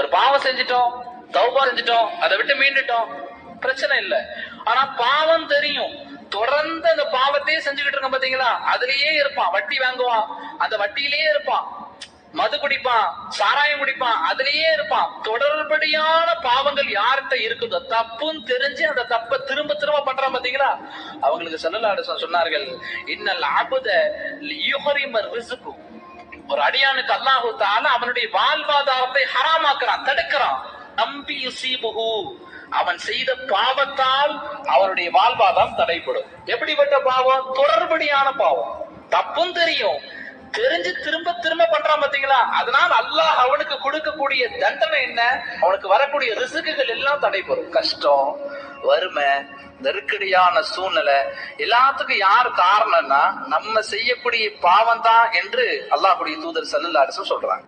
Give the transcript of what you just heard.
ஒரு பாவம் செஞ்சிட்டோம் தௌபா செஞ்சிட்டோம் அதை விட்டு மீண்டுட்டோம். பிரச்சனை இல்ல. ஆனா பாவம் தெரியும். தொடர்ந்து அந்த பாவத்தையே செஞ்சுக்கிட்டு இருக்க பாத்தீங்களா? அதுலயே இருப்பான். வட்டி வாங்குவான். அந்த வட்டியிலேயே இருப்பான். மது குடிப்பான் சாராயம் குடிப்பான் அதுலயே இருப்பான். தொடர்படியான பாவங்கள் யார்கிட்ட இருக்குதோ தப்புன்னு தெரிஞ்சு அந்த தப்பை திரும்ப திரும்ப பண்றான் பாத்தீங்களா? அவங்களுக்கு செல்லலாடு சொன்னார்கள் இன்னல் ஆபுத லியுஹரிமர் ரிசுக்கு ஒரு அடியானுக்கு அல்லாஹு தால அவனுடைய வாழ்வாதாரத்தை ஹராமாக்குறான் தடுக்கிறான். நம்பி யுசீபுகு அவன் செய்த பாவத்தால் அவனுடைய வாழ்வாதாரம் தடைப்படும் எப்படிப்பட்ட பாவம்? தொடர்படியான பாவம். தப்பும் தெரியும். தெரிஞ்சு திரும்ப திரும்ப பண்றான் பாத்தீங்களா? அதனால் அல்லாஹ் அவனுக்கு கொடுக்கக்கூடிய தண்டனை என்ன? அவனுக்கு வரக்கூடிய ரிசுக்குகள் எல்லாம் தடைபெறும் கஷ்டம் வறுமை நெருக்கடியான சூழ்நிலை எல்லாத்துக்கும் யார் காரணம்னா நம்ம செய்யக்கூடிய பாவம் தான் என்று அல்லாஹ்வுடைய தூதர் சல்லல்லாஹு அலைஹி சொல்றாங்க.